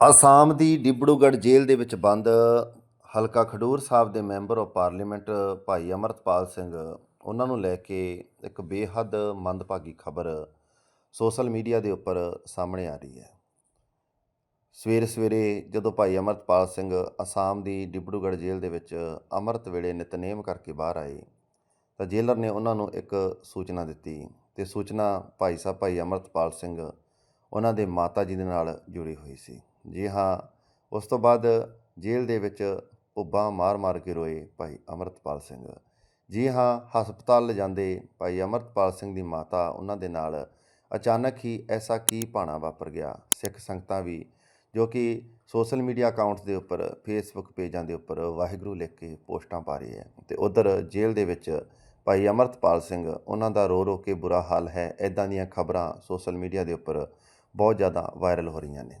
ਅਸਾਮ ਦੀ ਡਿਬੜੂਗੜ੍ਹ ਜੇਲ੍ਹ ਦੇ ਵਿੱਚ ਬੰਦ ਹਲਕਾ ਖਡੂਰ ਸਾਹਿਬ ਦੇ ਮੈਂਬਰ ਆਫ ਪਾਰਲੀਮੈਂਟ ਭਾਈ ਅਮਰਤਪਾਲ ਸਿੰਘ, ਉਹਨਾਂ ਨੂੰ ਲੈ ਕੇ ਇੱਕ ਬੇਹੱਦ ਮੰਦਭਾਗੀ ਖਬਰ ਸੋਸ਼ਲ ਮੀਡੀਆ ਦੇ ਉੱਪਰ ਸਾਹਮਣੇ ਆ ਰਹੀ ਹੈ। ਸਵੇਰੇ ਸਵੇਰੇ ਜਦੋਂ ਭਾਈ ਅਮਰਤਪਾਲ ਸਿੰਘ ਅਸਾਮ ਦੀ ਡਿਬੜੂਗੜ੍ਹ ਜੇਲ੍ਹ ਦੇ ਵਿੱਚ ਅੰਮ੍ਰਿਤ ਵੇਲੇ ਨਿਤਨੇਮ ਕਰਕੇ ਬਾਹਰ ਆਏ, ਤਾਂ ਜੇਲਰ ਨੇ ਉਹਨਾਂ ਨੂੰ ਇੱਕ ਸੂਚਨਾ ਦਿੱਤੀ ਤੇ ਸੂਚਨਾ ਭਾਈ ਸਾਹਿਬ ਭਾਈ ਅਮਰਤਪਾਲ ਸਿੰਘ, ਉਹਨਾਂ ਦੇ ਮਾਤਾ ਜੀ ਦੇ ਨਾਲ ਜੁੜੀ ਹੋਈ ਸੀ। ਜੀ ਹਾਂ, ਉਸ ਤੋਂ ਬਾਅਦ ਜੇਲ੍ਹ ਦੇ ਵਿੱਚ ਪੁੱਬਾਂ ਮਾਰ-ਮਾਰ ਕੇ ਰੋਏ ਭਾਈ ਅਮਰਤਪਾਲ ਸਿੰਘ। ਜੀ ਹਾਂ, ਹਸਪਤਾਲ ਲਿਜਾਂਦੇ ਭਾਈ ਅਮਰਤਪਾਲ ਸਿੰਘ ਦੀ ਮਾਤਾ ਉਹਨਾਂ ਦੇ ਨਾਲ ਅਚਾਨਕ ਹੀ ਐਸਾ ਕੀ ਭਾਣਾ ਵਾਪਰ ਗਿਆ? ਸਿੱਖ ਸੰਗਤਾਂ ਵੀ, ਜੋ ਕਿ ਸੋਸ਼ਲ ਮੀਡੀਆ ਅਕਾਊਂਟਸ ਦੇ ਉੱਪਰ, ਫੇਸਬੁੱਕ ਪੇਜਾਂ ਦੇ ਉੱਪਰ ਵਾਹਿਗੁਰੂ ਲਿਖ ਕੇ ਪੋਸਟਾਂ ਪਾ ਰਹੀ ਹੈ ਤੇ ਉਧਰ ਜੇਲ੍ਹ ਦੇ ਵਿੱਚ ਭਾਈ ਅਮਰਤਪਾਲ ਸਿੰਘ, ਉਹਨਾਂ ਦਾ ਰੋ ਰੋ ਕੇ ਬੁਰਾ ਹਾਲ ਹੈ ਇਦਾਂ ਦੀਆਂ ਖਬਰਾਂ ਸੋਸ਼ਲ ਮੀਡੀਆ ਦੇ ਉੱਪਰ ਬਹੁਤ ਜ਼ਿਆਦਾ ਵਾਇਰਲ ਹੋ ਰਹੀਆਂ ਨੇ।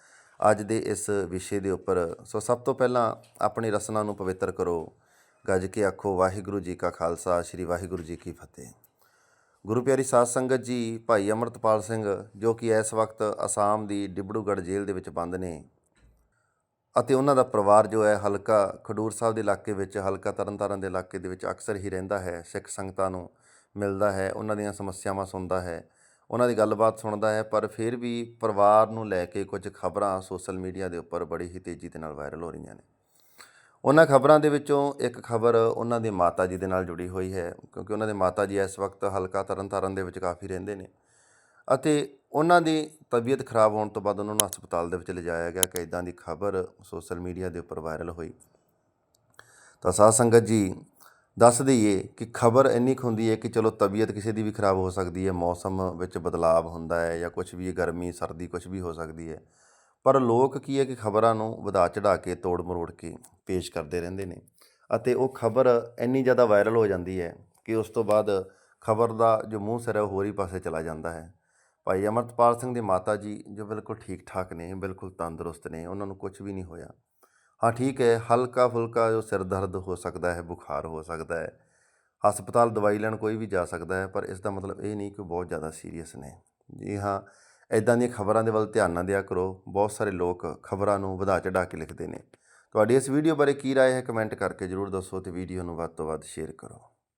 ਅੱਜ ਦੇ ਇਸ ਵਿਸ਼ੇ ਦੇ ਉੱਪਰ। ਸੋ ਸਭ ਤੋਂ ਪਹਿਲਾਂ ਆਪਣੀ ਰਸਨਾ ਨੂੰ ਪਵਿੱਤਰ ਕਰੋ। ਗੱਜ ਕੇ ਆਖੋ, ਵਾਹਿਗੁਰੂ ਜੀ ਕਾ ਖਾਲਸਾ, ਸ੍ਰੀ ਵਾਹਿਗੁਰੂ ਜੀ ਕੀ ਫਤਿਹ। ਗੁਰੂ ਪਿਆਰੀ ਸਾਧ ਸੰਗਤ ਜੀ, ਭਾਈ ਅਮਰਤਪਾਲ ਸਿੰਘ, ਜੋ ਕਿ ਇਸ ਵਕਤ ਅਸਾਮ ਦੀ ਡਿਬੜੂਗੜ੍ਹ ਜੇਲ੍ਹ ਦੇ ਵਿੱਚ ਬੰਦ ਨੇ, ਅਤੇ ਉਹਨਾਂ ਦਾ ਪਰਿਵਾਰ ਜੋ ਹੈ, ਹਲਕਾ ਖਡੂਰ ਸਾਹਿਬ ਦੇ ਇਲਾਕੇ ਵਿੱਚ, ਹਲਕਾ ਤਰਨਤਾਰਨ ਦੇ ਇਲਾਕੇ ਦੇ ਵਿੱਚ ਅਕਸਰ ਹੀ ਰਹਿੰਦਾ ਹੈ, ਸਿੱਖ ਸੰਗਤਾਂ ਨੂੰ ਮਿਲਦਾ ਹੈ, ਉਹਨਾਂ ਦੀਆਂ ਸਮੱਸਿਆਵਾਂ ਸੁਣਦਾ ਹੈ। ਉਹਨਾਂ ਦੀ ਗੱਲਬਾਤ ਸੁਣਦਾ ਹੈ, ਪਰ ਫਿਰ ਵੀ ਪਰਿਵਾਰ ਨੂੰ ਲੈ ਕੇ ਕੁਝ ਖਬਰਾਂ ਸੋਸ਼ਲ ਮੀਡੀਆ ਦੇ ਉੱਪਰ ਬੜੀ ਹੀ ਤੇਜ਼ੀ ਦੇ ਨਾਲ ਵਾਇਰਲ ਹੋ ਰਹੀਆਂ ਨੇ। ਉਹਨਾਂ ਖਬਰਾਂ ਦੇ ਵਿੱਚੋਂ ਇੱਕ ਖਬਰ ਉਹਨਾਂ ਦੇ ਮਾਤਾ ਜੀ ਦੇ ਨਾਲ ਜੁੜੀ ਹੋਈ ਹੈ, ਕਿਉਂਕਿ ਉਹਨਾਂ ਦੇ ਮਾਤਾ ਜੀ ਇਸ ਵਕਤ ਹਲਕਾ ਤਰਨਤਾਰਨ ਦੇ ਵਿੱਚ ਕਾਫੀ ਰਹਿੰਦੇ ਨੇ ਅਤੇ ਉਹਨਾਂ ਦੀ ਤਬੀਅਤ ਖਰਾਬ ਹੋਣ ਤੋਂ ਬਾਅਦ ਉਹਨਾਂ ਨੂੰ ਹਸਪਤਾਲ ਦੇ ਵਿੱਚ ਲਿਜਾਇਆ ਗਿਆ ਕਿ ਇਦਾਂ ਦੀ ਖਬਰ ਸੋਸ਼ਲ ਮੀਡੀਆ ਦੇ ਉੱਪਰ ਵਾਇਰਲ ਹੋਈ। ਤਾਂ ਸਾਧ ਸੰਗਤ ਜੀ ਦੱਸ ਦਈਏ ਕਿ ਖਬਰ ਇੰਨੀ ਕੁ ਹੁੰਦੀ ਹੈ ਕਿ ਚਲੋ ਤਬੀਅਤ ਕਿਸੇ ਦੀ ਵੀ ਖਰਾਬ ਹੋ ਸਕਦੀ ਹੈ, ਮੌਸਮ ਵਿੱਚ ਬਦਲਾਵ ਹੁੰਦਾ ਹੈ ਜਾਂ ਕੁਝ ਵੀ ਗਰਮੀ, ਸਰਦੀ ਕੁਝ ਵੀ ਹੋ ਸਕਦੀ ਹੈ। ਪਰ ਲੋਕ ਕੀ ਹੈ ਕਿ ਖਬਰਾਂ ਨੂੰ ਵਧਾ ਚੜਾ ਕੇ ਤੋੜ ਮਰੋੜ ਕੇ ਪੇਸ਼ ਕਰਦੇ ਰਹਿੰਦੇ ਨੇ ਅਤੇ ਉਹ ਖਬਰ ਇੰਨੀ ਜ਼ਿਆਦਾ ਵਾਇਰਲ ਹੋ ਜਾਂਦੀ ਹੈ ਕਿ ਉਸ ਤੋਂ ਬਾਅਦ ਖਬਰ ਦਾ ਜੋ ਮੂੰਹ ਸਿਰ ਹੈ ਉਹ ਹੋਰ ਹੀ ਪਾਸੇ ਚਲਾ ਜਾਂਦਾ ਹੈ। ਭਾਈ ਅਮਰਤਪਾਲ ਸਿੰਘ ਦੇ ਮਾਤਾ ਜੀ ਜੋ ਬਿਲਕੁਲ ਠੀਕ ਠਾਕ ਨੇ, ਬਿਲਕੁਲ ਤੰਦਰੁਸਤ ਨੇ, ਉਹਨਾਂ ਨੂੰ ਕੁਝ ਵੀ ਨਹੀਂ ਹੋਇਆ। ਹਾਂ ਠੀਕ ਹੈ ਹਲਕਾ ਫੁਲਕਾ ਜੋ ਸਿਰ ਦਰਦ ਹੋ ਸਕਦਾ ਹੈ ਬੁਖਾਰ ਹੋ ਸਕਦਾ ਹੈ ਹਸਪਤਾਲ ਦਵਾਈ ਲੈਣ ਕੋਈ ਵੀ ਜਾ ਸਕਦਾ ਹੈ ਪਰ ਇਸ ਦਾ ਮਤਲਬ ਇਹ ਨਹੀਂ ਕਿ ਉਹ ਬਹੁਤ ਜ਼ਿਆਦਾ ਸੀਰੀਅਸ ਨੇ ਜੀ ਹਾਂ ਇਦਾਂ ਦੀਆਂ ਖਬਰਾਂ ਦੇ ਵੱਲ ਧਿਆਨ ਨਾ ਦਿਆ ਕਰੋ ਬਹੁਤ ਸਾਰੇ ਲੋਕ ਖਬਰਾਂ ਨੂੰ ਵਧਾ ਚੜਾ ਕੇ ਲਿਖਦੇ ਨੇ ਤੁਹਾਡੀ ਇਸ ਵੀਡੀਓ ਬਾਰੇ ਕੀ رائے ਹੈ ਕਮੈਂਟ ਕਰਕੇ ਜਰੂਰ ਦੱਸੋ ਤੇ ਵੀਡੀਓ ਨੂੰ ਵੱਧ ਤੋਂ ਵੱਧ ਸ਼ੇਅਰ ਕਰੋ